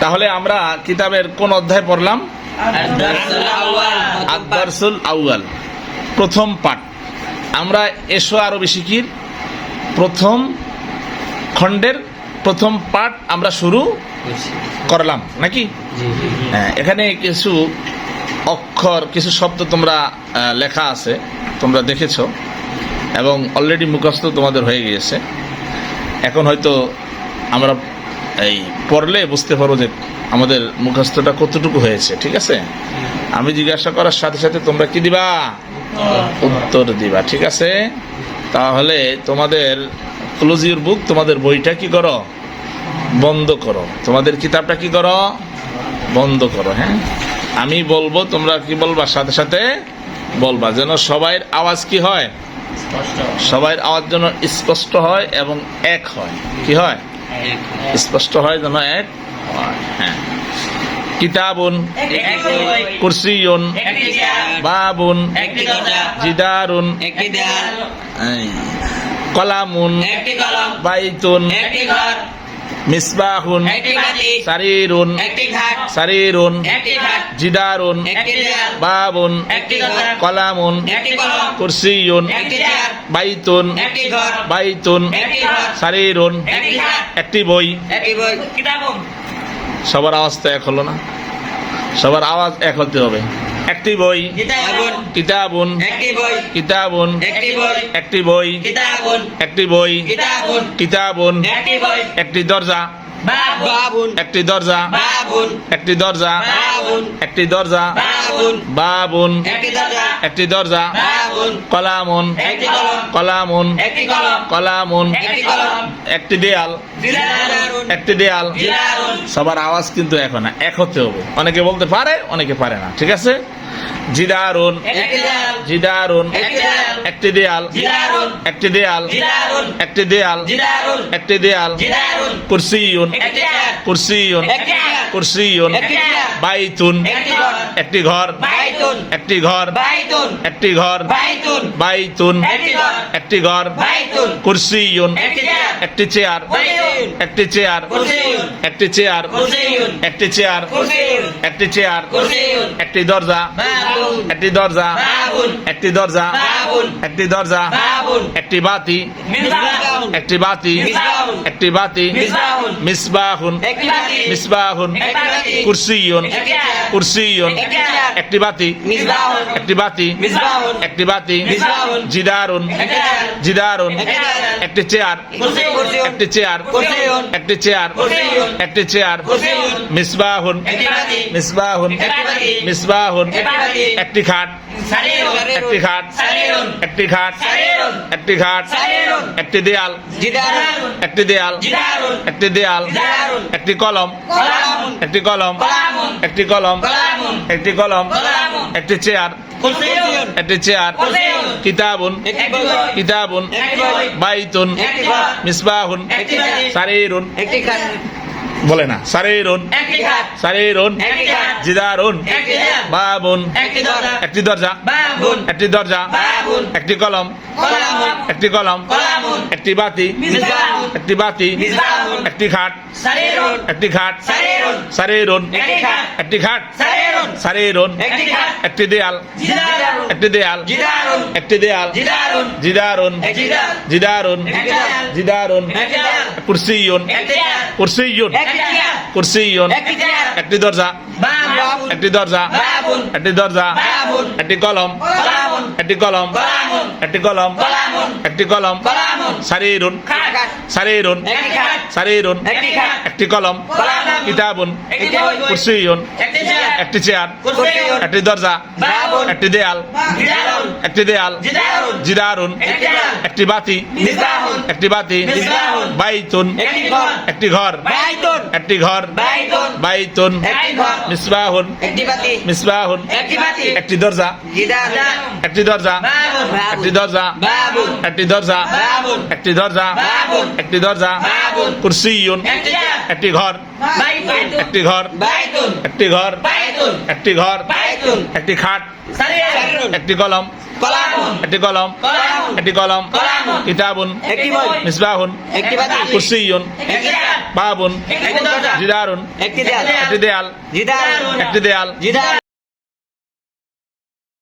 তাহলে আমরা কিতাবের কোন অধ্যায় পড়লাম? আদারসুল আউয়াল প্রথম পাঠ। আমরা এসো আরবি শিখির। প্রথম খণ্ডের প্রথম পাঠ আমরা শুরু করলাম নাকি? হ্যাঁ, এখানে কিছু অক্ষর কিছু শব্দ তোমরা লেখা আছে তোমরা দেখেছ এবং অলরেডি মুখস্থ তোমাদের হয়ে গিয়েছে। এখন হয়তো আমরা এই পড়লে বুঝতে পারব যে আমাদের মুখস্থটা কতটুকু হয়েছে ঠিক আছে? আমি জিজ্ঞাসা করার সাথে সাথে তোমরা কি দিবা? উত্তর দিবা ঠিক আছে? তাহলে তোমাদের ক্লোজ ইউর বুক তোমাদের বইটা কি করো? বন্ধ করো। তোমাদের কিতাবটা কি করো? বন্ধ করো হ্যাঁ? আমি বলব তোমরা কি বলবা? সাথে সাথে বলবা যেন সবাইয়ের আওয়াজ কি হয়। সবাইয়ের আওয়াজ যেন স্পষ্ট হয় এবং এক হয়। কি হয়? স্পষ্ট হয় যেন এক? হয়। কিতাবুন কুরসিউন বাবুন জিদারুন কলামুন বাইতুন মিসবাহুন সারিরুন সারিরুন জিদারুন বাবুন দরজা কলামুন একটি কলম কুরসিয়ুন একটি চেয়ার বাইতুন বাইতুন সারিরুন একটি বই। একটি বই। কিতাবুন। সবার আওয়াজ তো এক হলো না। সবার আওয়াজ এক হতে হবে। একটি বই কিতাবুন কিতাবুন একটি বই একটি বই একটি বই কিতাবুন একটি বই কিতাবুন কিতাবুন একটি বই। একটি দরজা। একটি দরজা। বাবুন। একটি দরজা। বাবুন। একটি দরজা। বাবুন। বাবুন। একটি দরজা। একটি দরজা। বাবুন। কলামুন। একটি কলম। কলামুন। একটি কলম। কলামুন। একটি কলম। একটি দেয়াল। একটি দেয়াল। সবার আওয়াজ কিন্তু এখন না এক হতে হবে। অনেকে বলতে পারে অনেকে পারে না। ঠিক আছে? জিদারুন। জিদারুন। একটি দেয়াল। একটি দেয়াল। একটি দেয়াল। একটি দেয়াল। কুরসিয়ুন একটি চেয়ার বাইতুন। একটি ঘর। একটি ঘর। একটি ঘর। বাইতুন। একটি ঘর। বাইতুন একটি চেয়ার। একটি চেয়ার। একটি চেয়ার। একটি চেয়ার। একটি চেয়ার একটি দরজা একটি দরজা একটি দরজা একটি দরজা একটি বাতি একটি বাতি একটি বাতি মিসবাহুন মিসবাহুন বাতি। মিসবাহুন একটি বাতি। কুরসিয়ুন। একটি কুরসিয়ুন। একটি বাতি। একটি বাতি। একটি বাতি। মিসবাহুন জিদারুন। জিদারুন। একটি চেয়ার। একটি চেয়ার। একটি চেয়ার। একটি চেয়ার। মিসবাহুন মিসবাহুন মিসবাহুন একটি খাট একটি খাট একটি খাট একটি খাট একটি দেয়াল একটি দেয়াল একটি দেয়াল একটি কলম একটি কলম একটি কলম একটি কলম একটি চেয়ার একটি চেয়ার কিতাবুন কিতাবুন বাইতুন মিসবাহুন সারিরুন বলে না। সারিরুন সারিরুন জিদারুন। একটি বাবুন। একটি দরজা। একটি দরজা। একটি কলম। একটি কলম। একটি বাতি। একটি বাতি। একটি সারিরুন একটি খাট। সারিরুন একটি খাট। সারিরুন একটি দেয়াল। একটি দেয়াল। একটি দেয়াল। জিদারুন। জিদারুন। জিদারুন। কুরসিয়ুন। কুরসিয়ুন। কুরসিয়ুন একটি দরজা। একটি দরজা। একটি দরজা। একটি কলম। একটি কলম। একটি কলম। একটি কলম। সারিরুন। সারিরুন। সারিরুন। একটি কলম। কিতাবুন। একটি বই একটি চেয়ার। একটি দরজা। একটি দেয়াল। একটি দেয়াল। জিদারুন। একটি বাতি। একটি বাতি। বাইতুন। একটি ঘর। একটি ঘর। বাইতুন। মিসবাহুন মিসবাহুন। একটি বাতি একটি দরজা। একটি দরজা। একটি দরজা। একটি দরজা। একটি দরজা। একটি দরজা। বাবুন একটি ঘর। একটি ঘর। একটি ঘর। একটি ঘর। একটি খাট। একটি কলম। একটি কলম। একটি কলম। কিতাবুন। মিসবাহুন। একটি বাবুন জিদারুন একটি দেয়াল একটি দেয়াল জিদারুন একটি দেয়াল জিদার